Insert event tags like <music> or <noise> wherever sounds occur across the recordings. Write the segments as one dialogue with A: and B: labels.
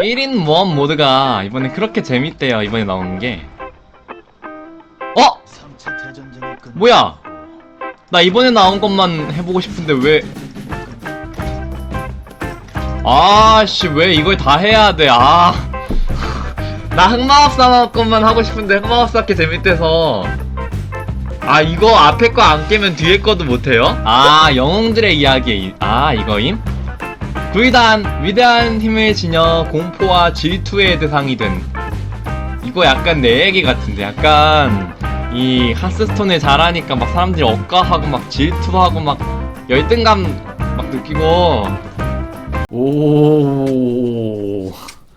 A: 1인 모험 모드가 이번에 그렇게 재밌대요 이번에 나오는 게 어? 뭐야 나 이번에 나온 것만 해보고 싶은데 왜 아씨 왜 이걸 다 해야 돼 아. <laughs> 나 흑마법사 것만 하고 싶은데 흑마법사 게 재밌대서 아 이거 앞에 거 안 깨면 뒤에 거도 못해요? 아 영웅들의 이야기 아 이거임? 불단 위대한 힘을 지녀 공포와 질투의 대상이 된 이거 약간 내 얘기 같은데 약간 이 하스스톤을 잘하니까 막 사람들이 억까하고 막 질투하고 막 열등감 막 느끼고 오.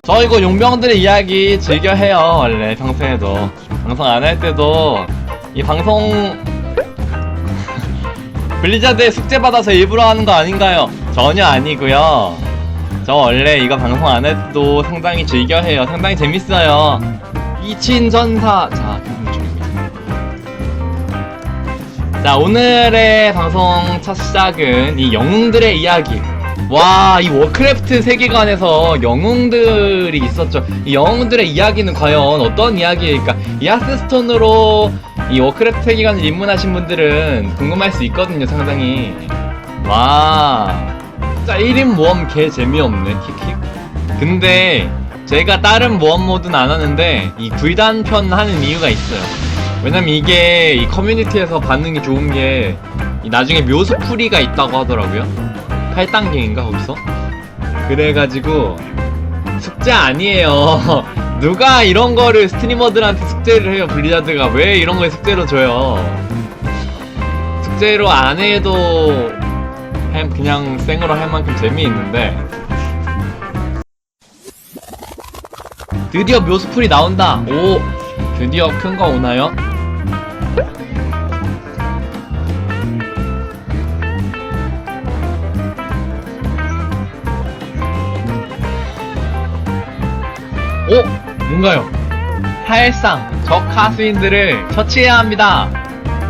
A: 저 이거 용병들의 이야기 즐겨 해요 원래 평소에도 방송 안 할 때도 이 방송 <laughs> 블리자드에 숙제 받아서 일부러 하는 거 아닌가요? 전혀 아니고요. 저 원래 이거 방송 안 해도 상당히 즐겨 해요. 상당히 재밌어요. 이친전사 자, 자 오늘의 방송 첫 시작은 이 영웅들의 이야기. 와, 이 워크래프트 세계관에서 영웅들이 있었죠. 이 영웅들의 이야기는 과연 어떤 이야기일까? 이 하스스톤으로 이 워크래프트 세계관을 입문하신 분들은 궁금할 수 있거든요, 상당히. 와. 진짜 1인 모험 개 재미없네, 킥킥. 근데 제가 다른 모험 모드는 안 하는데 이 불단 편 하는 이유가 있어요. 왜냐면 이게 이 커뮤니티에서 반응이 좋은 게이 나중에 묘수 풀이가 있다고 하더라고요. 8단계인가 거기서? 그래가지고 숙제 아니에요. <laughs> 누가 이런 거를 스트리머들한테 숙제를 해요. 블리자드가 왜 이런 걸 숙제로 줘요? 숙제로 안 해도 햄 그냥 생으로 할 만큼 재미있는데 드디어 묘수풀이 나온다. 오 드디어 큰 거 오나요? 오! 뭔가요? 사실상 적 하수인들을 처치해야 합니다.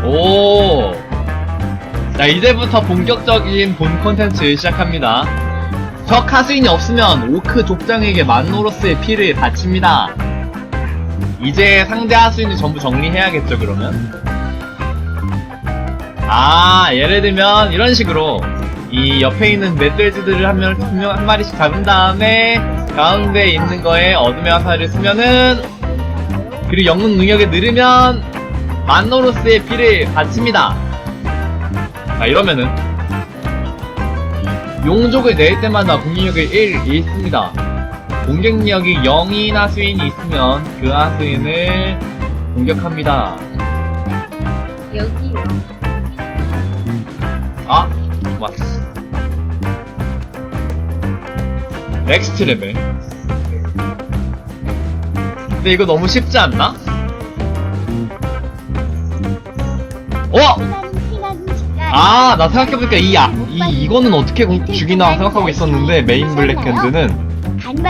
A: 오! 자, 이제부터 본격적인 본 콘텐츠 시작합니다. 적 하수인이 없으면 오크 족장에게 만노로스의 피를 바칩니다. 이제 상대 하수인을 전부 정리해야겠죠, 그러면? 아, 예를 들면 이런 식으로 이 옆에 있는 멧돼지들을 한, 명, 한, 마리씩 잡은 다음에 가운데 있는 거에 어둠의 화살을 쓰면은 그리고 영웅 능력에 늘으면 만노로스의 피를 바칩니다. 자 이러면은 용족을 낼 때마다 공격력을 1 잃습니다. 공격력이 0인 하수인이 있으면 그 하수인을 공격합니다.
B: 여기요.
A: 아 맞어. 넥스트 레벨. 근데 이거 너무 쉽지 않나? 어! 아, 나 생각해보니까 이, 아, 이, 이거는 어떻게 공- 죽이나 생각하고 있었는데, 메인 블랙핸드는.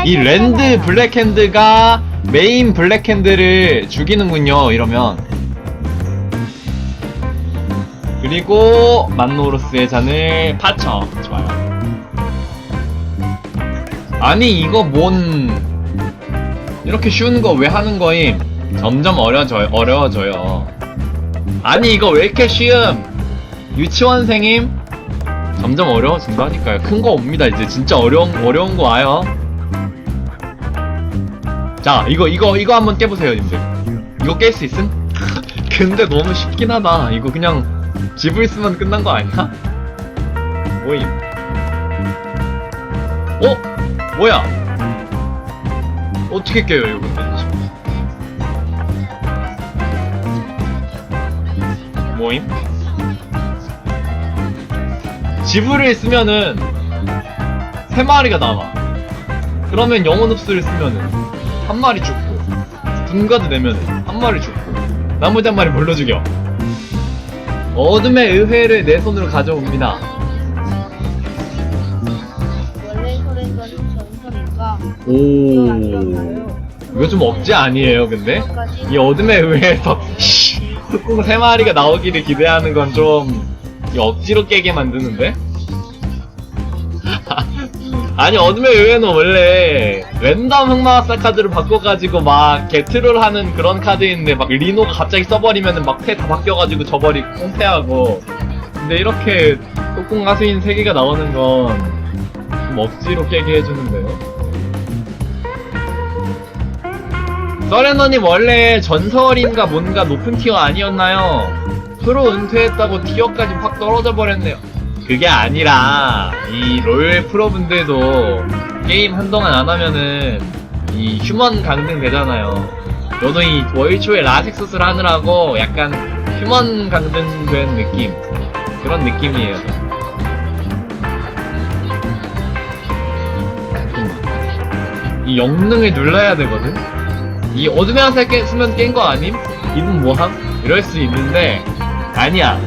A: 이 랜드 블랙핸드가 메인 블랙핸드를 죽이는군요, 이러면. 그리고, 만노로스의 잔을 파쳐. 좋아요. 아니, 이거 뭔, 이렇게 쉬운 거 왜 하는 거임? 점점 어려워져요, 어려워져요. 아니, 이거 왜 이렇게 쉬움? 유치원생임? 점점 어려워진다니까요. 큰 거 옵니다. 이제 진짜 어려운 어려운 거 와요. 자, 이거 이거 이거 한번 깨보세요, 님들. 이거 깰 수 있음? <laughs> 근데 너무 쉽긴 하다. 이거 그냥 집을 쓰면 끝난 거 아니야? 뭐임? 어? 뭐야? 어떻게 깨요, 이거? 뭐임? 지불을 쓰면은 세 마리가 남아. 그러면 영혼 흡수를 쓰면은 한 마리 죽고 분가드 내면은 한 마리 죽고 나머지 한 마리 뭘로 죽여? 어둠의 의회를 내 손으로 가져옵니다.
B: 원래 소리는 전설인가?
A: 오. 이거 좀 억지 아니에요, 근데? 이 어둠의 의회에서 <laughs> 꼭세 마리가 나오기를 기대하는 건 좀 억지로 깨게 만드는데? 아니 어둠의 의외는 원래 랜덤 흑마사 카드를 바꿔가지고 막 개트롤 하는 그런 카드인데 막 리노가 갑자기 써버리면은 막패다 바뀌어가지고 저버리고 꽁패하고. 근데 이렇게 꽁꽁 가수인 세 개가 나오는 건 좀 억지로 깨게 해주는데요. 서렌너님 원래 전설인가 뭔가 높은 티어 아니었나요? 프로 은퇴했다고 티어까지 확 떨어져 버렸네요 그게 아니라 이 롤 프로분들도 게임 한동안 안 하면은 이 휴먼 강등 되잖아요. 저도 이 월초에 라섹스를 하느라고 약간 휴먼 강등 된 느낌 그런 느낌이에요. 음. 이 영능을 눌러야 되거든. 이 어둠의 화살 깨, 쓰면 깬 거 아님? 이분 뭐함? 이럴 수 있는데 아니야.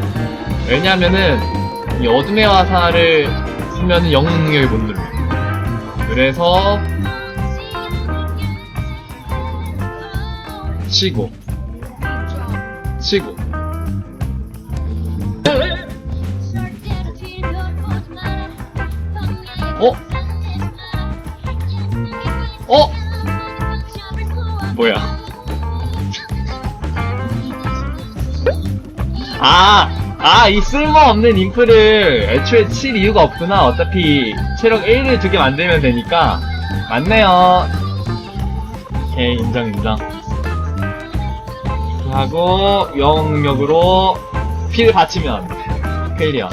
A: 왜냐면은 이 어둠의 화살을 쓰면 영웅 능력을 못 눌러. 그래서 치고 치고 어? 어? 뭐야? 아, 아, 이 쓸모없는 인프를 애초에 칠 이유가 없구나. 어차피 체력 1을 두 개 만들면 되니까. 맞네요. 오케이, 인정, 인정. 하고, 영능력으로 피를 받치면 클리어.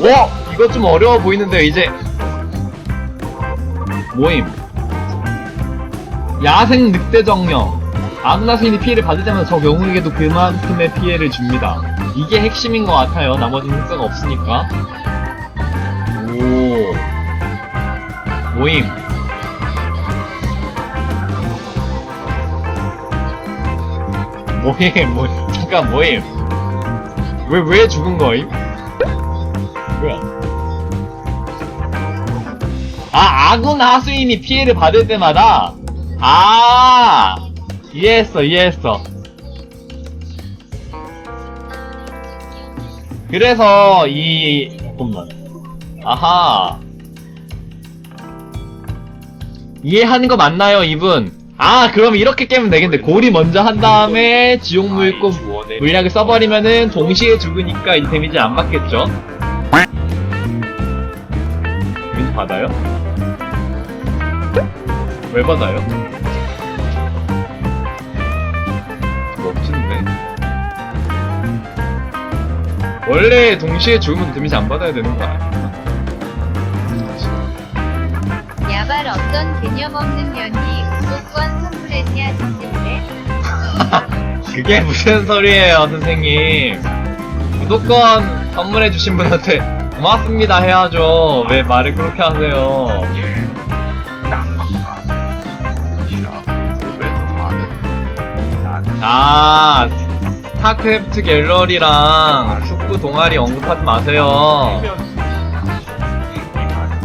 A: 와! 이거 좀 어려워 보이는데, 이제. 모임. 야생 늑대 정령. 아누나스인이 피해를 때마다 적 영웅에게도 그만큼의 피해를 줍니다. 이게 핵심인 것 같아요. 나머지는 효과가 없으니까. 오. 모임. 모임, 모 잠깐, 모임. 왜, 왜 죽은 거임? 뭐야? 아, 아군 하수인이 피해를 받을 때마다? 아! 이해했어, 이해했어. 그래서 이 잠깐만. 아하. 이해하는 거 맞나요, 이분? 아, 그럼 이렇게 깨면 되겠네. 고리 먼저 한 다음에 지옥 물고 물약을 써버리면은 동시에 죽으니까 이 데미지 안 받겠죠? 왠지 받아요? 왜 받아요? 원래 동시에 죽으면 데미지 안 받아야 되는 거 아니야?
C: 야발 어떤 개념 없는 년이 구독권 선물했냐 싶은데
A: 그게 무슨 소리예요, 선생님? 구독권 선물해주신 분한테 고맙습니다 해야죠. 왜 말을 그렇게 하세요? 아, 스타크래프트 갤러리랑 축구 동아리 언급하지 마세요.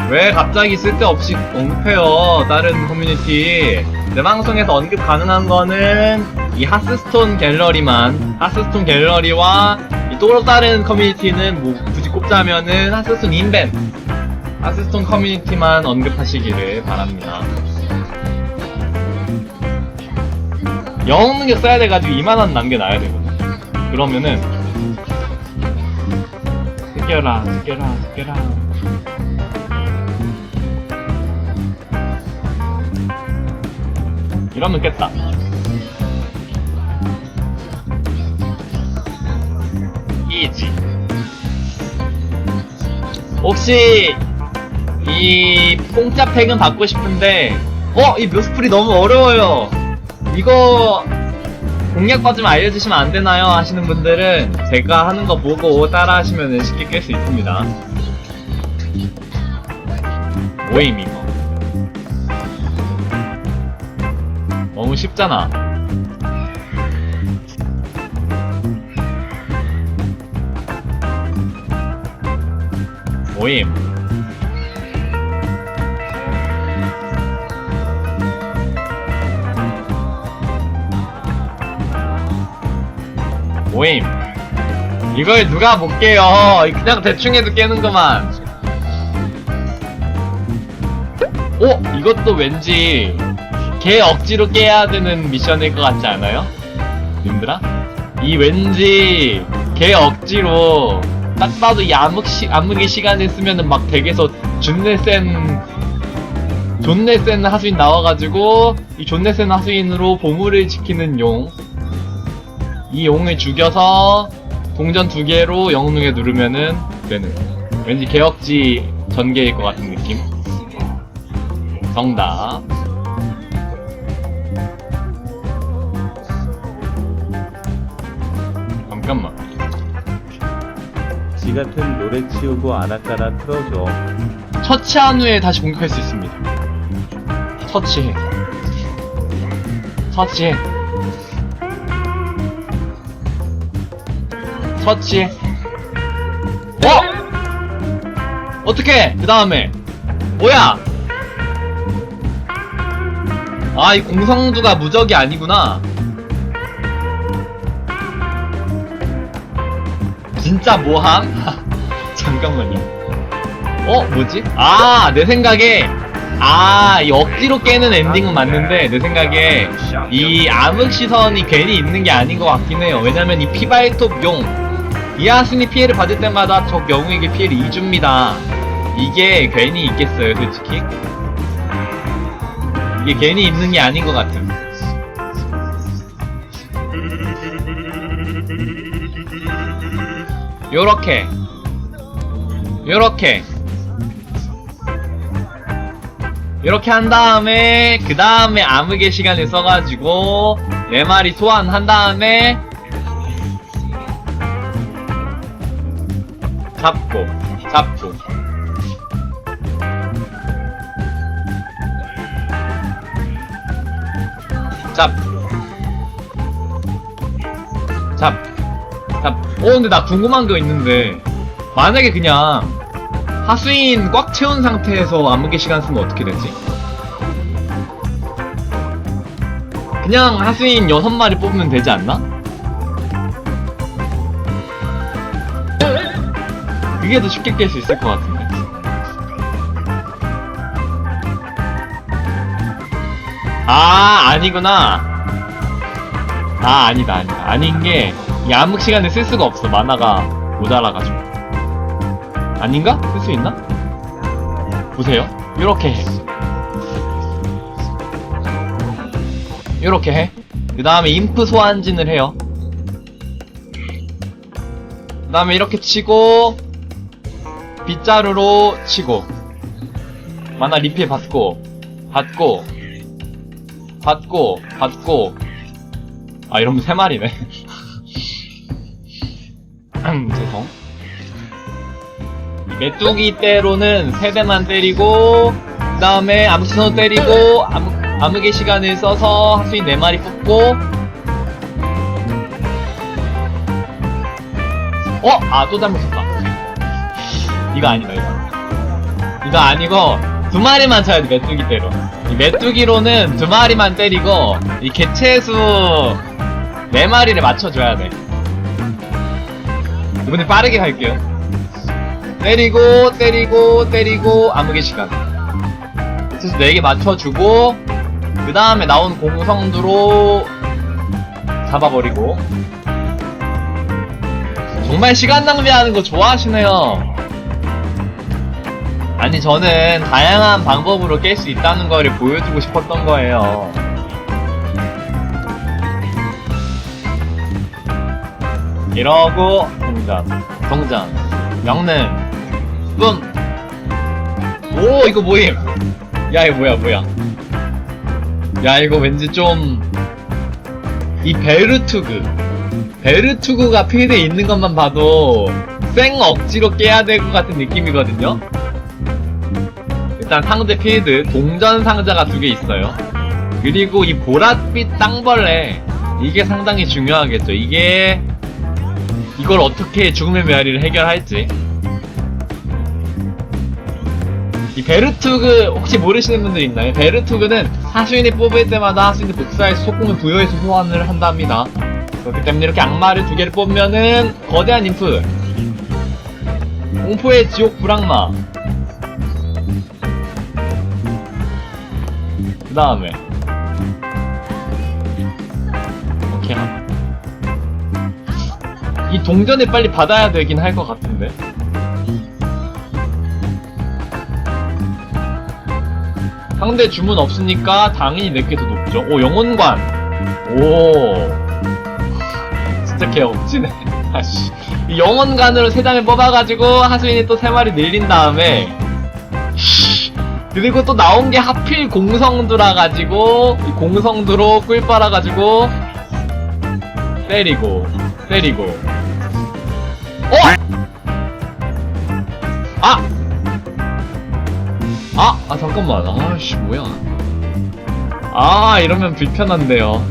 A: 왜 갑자기 쓸데없이 언급해요, 다른 커뮤니티. 내 방송에서 언급 가능한 거는 이 하스스톤 갤러리만, 하스스톤 갤러리와 이또 다른 커뮤니티는 뭐 굳이 꼽자면은 하스스톤 인벤, 하스스톤 커뮤니티만 언급하시기를 바랍니다. 영웅 능력 써야 돼가지고 이만한 남겨놔야 되거든. 그러면은 느껴라, 느껴라, 느껴라. 이러면 깼다. 이지. 혹시 이 공짜 팩은 받고 싶은데 어? 이 묘스풀이 너무 어려워요. 이거 공략 받으면 알려주시면 안 되나요? 하시는 분들은 제가 하는 거 보고 따라 하시면 쉽게 깰 수 있습니다. 모임 이거. 너무 쉽잖아. 모임. 모임. 이걸 누가 못 깨요. 그냥 대충 해도 깨는구만. 어? 이것도 왠지 개 억지로 깨야 되는 미션일 것 같지 않아요? 님들아? 이 왠지 개 억지로 딱 봐도 이 암흑 시, 암흑의 시간을 쓰면은 막 댁에서 존내 센 존내 센 하수인 나와가지고 이 존내 센 하수인으로 보물을 지키는 용. 이 용을 죽여서 동전 두 개로 영웅에 누르면은 되는. 왠지 개혁지 전개일 것 같은 느낌. 정답. 잠깐만.
D: 지 같은 노래 치우고 아나까나 틀어줘.
A: 처치한 후에 다시 공격할 수 있습니다. 처치해. 처치해. 처치해. 어? 어떻게? 그 다음에 뭐야? 아, 이 공성두가 무적이 아니구나. 진짜 뭐함? <laughs> 잠깐만요. 어? 뭐지? 아, 내 생각에, 아, 이 억지로 깨는 엔딩은 맞는데, 내 생각에, 이 암흑 시선이 괜히 있는 게 아닌 것 같긴 해요. 왜냐면 이 피바이톱 용, 이하순이 피해를 받을 때마다 적 영웅에게 피해를 2줍니다. 이게 괜히 있겠어요, 솔직히? 이게 괜히 있는 게 아닌 것 같음. 요렇게. 요렇게. 이렇게 한 다음에 그 다음에 암흑의 시간을 써가지고 네 마리 소환한 다음에 잡고 잡고 잡 잡. 잡. 어 근데 나 궁금한 거 있는데 만약에 그냥 하수인 꽉 채운 상태에서 암흑의 시간 쓰면 어떻게 되지? 그냥 하수인 6마리 뽑으면 되지 않나? 그게 더 쉽게 깰 수 있을 것 같은데. 아, 아니구나. 아, 아니다, 아니다. 아닌 게, 이 암흑 시간을 쓸 수가 없어. 만화가 모자라가지고. 아닌가? 쓸 수 있나? 보세요. 요렇게 해. 요렇게 해. 그 다음에 인프 소환진을 해요. 그 다음에 이렇게 치고, 빗자루로 치고, 만화 리필 받고, 받고, 받고, 받고, 아, 이러면 세 마리네. <laughs> 죄송. 이 메뚜기 때로는 세 대만 때리고 그 다음에 암수선 때리고 암, 암흑의 시간을 써서 하수인 네 마리 뽑고 어? 아 또 잘못 썼다 이거 아니다 이거. 이거 아니고 두 마리만 쳐야 돼 메뚜기 때로. 이 메뚜기로는 두 마리만 때리고 이 개체수 네 마리를 맞춰줘야 돼. 이번에 빠르게 갈게요. 때리고 때리고 때리고 암흑의 시간. 그래서 4개 맞춰주고 그 다음에 나온 공성두로 잡아버리고. 정말 시간 낭비하는 거 좋아하시네요 아니 저는 다양한 방법으로 깰 수 있다는 거를 보여주고 싶었던 거예요 이러고 동전 동전 영능 뿜. 오, 이거 뭐임? 야, 이거 뭐야, 뭐야. 야, 이거 왠지 좀, 이 베르투그. 베르투그가 필드에 있는 것만 봐도, 생 억지로 깨야 될 것 같은 느낌이거든요? 일단 상대 필드, 동전 상자가 두 개 있어요. 그리고 이 보랏빛 땅벌레, 이게 상당히 중요하겠죠. 이게, 이걸 어떻게 죽음의 메아리를 해결할지. 이 베르투그 혹시 모르시는 분들 있나요? 베르투그는 하수인이 뽑을 때마다 하수인의 복사해서 속공을 부여해서 소환을 한답니다. 그렇기 때문에 이렇게 악마를 두 개를 뽑으면은 거대한 인프 공포의 지옥 불악마 그 다음에. 오케이. 이 동전을 빨리 받아야 되긴 할 것 같은데. 상대 주문 없으니까 당연히 내게 더 높죠? 오 영혼관. 오. 진짜 개 억지네. <laughs> 아씨. 이 영혼관으로 세 장을 뽑아가지고 하수인이 또 세 마리 늘린 다음에 그리고 또 나온 게 하필 공성두라 가지고 이 공성두로 꿀 빨아 가지고 때리고 때리고 어? 아! 아! 아 잠깐만 아씨 뭐야 아 이러면 불편한데요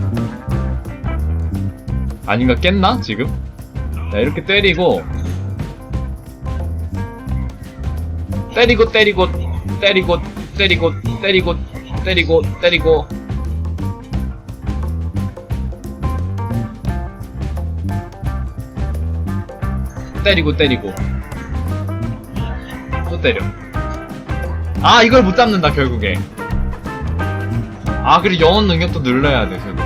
A: 아닌가 깼나 지금? 자 이렇게 때리고 때리고 때리고 때리고 때리고 때리고 때리고 때리고. 때리고 때리고. 또 때려. 아 이걸 못 잡는다 결국에. 아 그리고 영혼 능력도 늘려야 돼 결국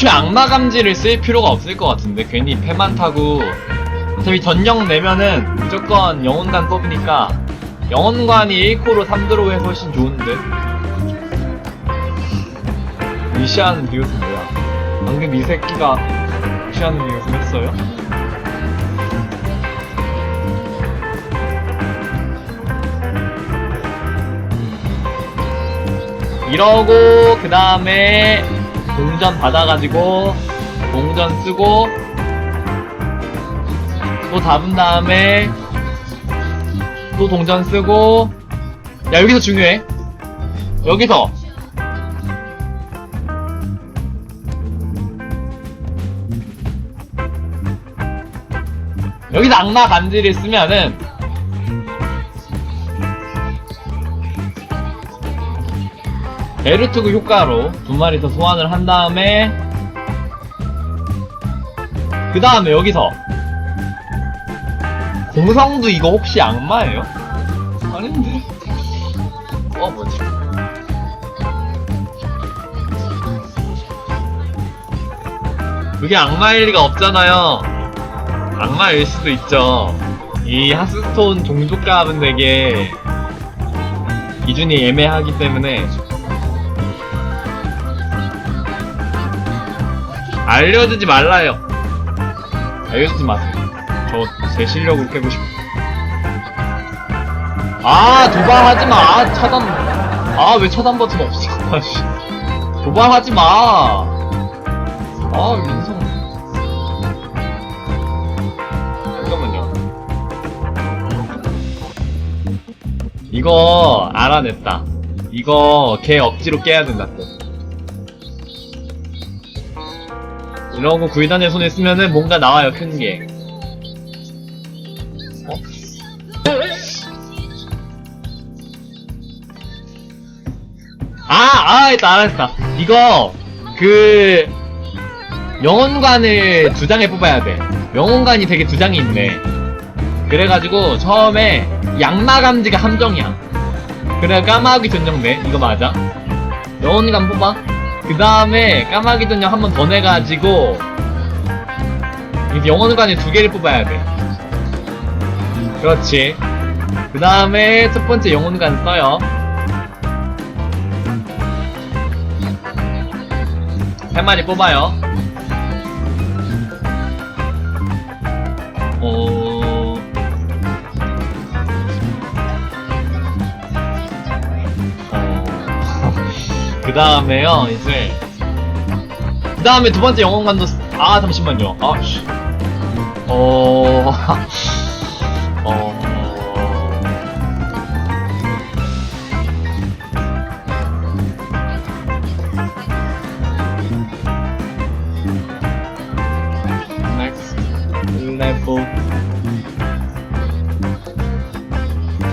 A: 애초에 악마 감지를 쓸 필요가 없을 것 같은데 괜히 패만 타고. 어차피 전령 내면은 무조건 영혼관 뽑으니까 영혼관이 1코로 3드로우 해서 훨씬 좋은데 무시하는 비웃음 뭐야? 방금 이 새끼가 무시하는 비웃음 했어요? 이러고 그 다음에 동전 받아가지고 동전 쓰고 또 잡은 다음에 또 동전 쓰고. 야 여기서 중요해. 여기서. 여기서 악마 간지를 쓰면은 베르투그 효과로 두 마리 더 소환을 한 다음에 그 다음에 여기서 공성도 이거 혹시 악마예요? 아닌데? 어 뭐지? 그게 악마일 리가 없잖아요. 악마일 수도 있죠. 이 하스스톤 종족값은 되게 기준이 애매하기 때문에 알려주지 말라요. 알려주지 마세요. 저 제 실력을 깨고 싶어. 아 도발하지 마. 아, 차단. 아 왜 차단 버튼 없어? <laughs> 아씨. 도발하지 마. 아 민성. 잠깐만요. 이거 알아냈다. 이거 걔 억지로 깨야 된다 또. 이러고 구이단의 손에 쓰면은 뭔가 나와요, 큰 게. 어? 아, 아, 했다, 알았다. 이거, 그, 영혼관을 두 장에 뽑아야 돼. 영혼관이 되게 두 장이 있네. 그래가지고, 처음에, 양마 감지가 함정이야. 그래, 까마귀 전정네. 이거 맞아. 영혼관 뽑아. 그 다음에 까마귀 전령 한 번 더 내가지고 이제 영혼관에 두 개를 뽑아야 돼. 그렇지. 그 다음에 첫 번째 영혼관 써요. 한 마리 뽑아요. 그 다음에요, 이제. 그 다음에 두 번째 영혼관도, 쓰- 아, 잠시만요. 아, 씨. 어, <laughs> 어.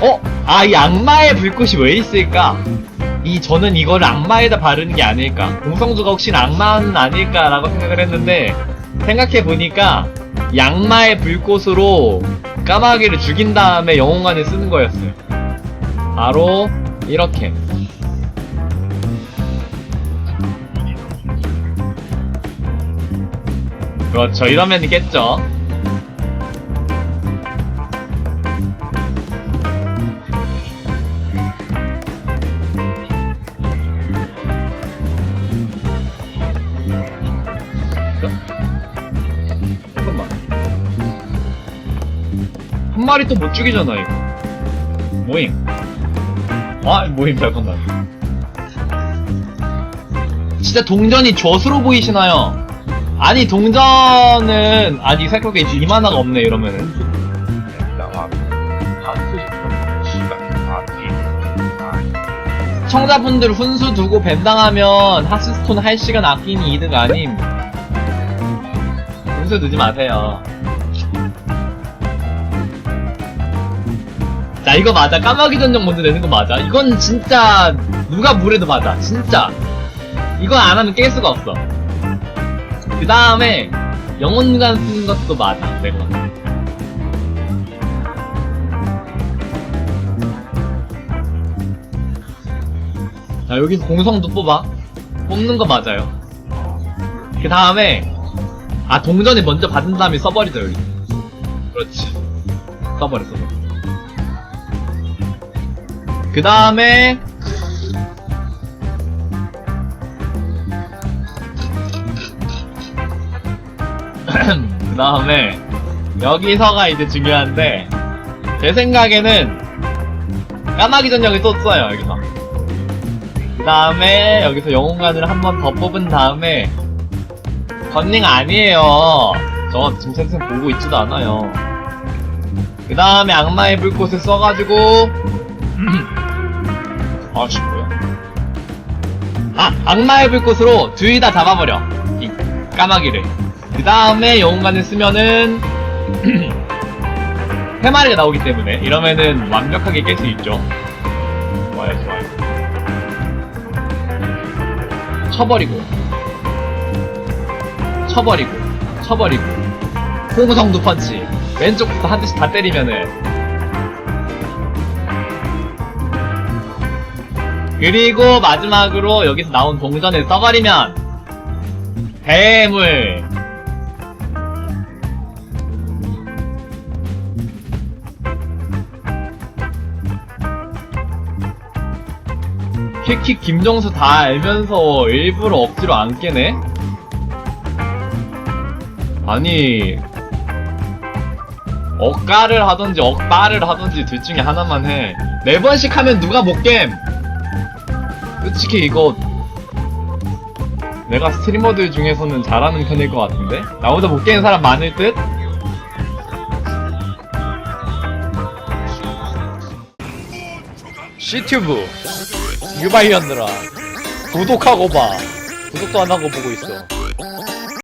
A: 어? 아, 이 악마의 불꽃이 왜 있을까? 이 저는 이거를 악마에다 바르는 게 아닐까 공성주가 혹시 악마는 아닐까라고 생각을 했는데 생각해 보니까 양마의 불꽃으로 까마귀를 죽인 다음에 영혼관을 쓰는 거였어요. 바로 이렇게. 그렇죠. 이러면 이겠죠. 한 마리 또 못 죽이잖아, 이거. 모임. 아, 모임 잠깐만. 진짜 동전이 젖으로 보이시나요? 아니, 동전은, 아니, 생각해, 이 만화가 없네, 이러면은. 시청자분들 훈수 두고 벤당하면 하스스톤 할 시간 아끼는 이득 아님. 훈수 두지 마세요. 자, 이거 맞아. 까마귀 전용 먼저 내는 거 맞아. 이건 진짜, 누가 물해도 맞아. 진짜. 이건 안 하면 깰 수가 없어. 그 다음에, 영혼관 쓰는 것도 맞아. 내가. 자, 여기서 공성도 뽑아. 뽑는 거 맞아요. 그 다음에, 아, 동전을 먼저 받은 다음에 써버리자, 여기. 그렇지. 써버려, 써버려. 그 다음에 <clears throat> 그 다음에 여기서가 이제 중요한데 제 생각에는 까마귀 전역을 썼어요 여기서. 그 다음에 여기서 영웅관을 한 번 더 뽑은 다음에 건닝 아니에요. 저 지금 생생 보고 있지도 않아요. 그 다음에 악마의 불꽃을 써가지고 <clears throat> 아씨 뭐야 아 악마의 불꽃으로 둘 다 잡아버려. 이 까마귀를. 그 다음에 영웅관을 쓰면은 <clears throat> 해마리가 나오기 때문에 이러면은 완벽하게 깰 수 있죠. 좋아요 좋아요. 쳐버리고. 쳐버리고. 쳐버리고. 홍성두 펀치. 왼쪽부터 한 대씩 다 때리면은 그리고 마지막으로 여기서 나온 동전을 써버리면 대물 킥킥 김정수 다 알면서 일부러 억지로 안 깨네? 아니 억가를 하던지 억바를 하던지 둘 중에 하나만 해. 네 번씩 하면 누가 못 겜? 솔직히 이거 내가 스트리머들 중에서는 잘하는 편일 것 같은데? 나보다 못 깨는 사람 많을 듯? 시튜브 유바이언들아 구독하고 봐 구독도 안 하고 보고 있어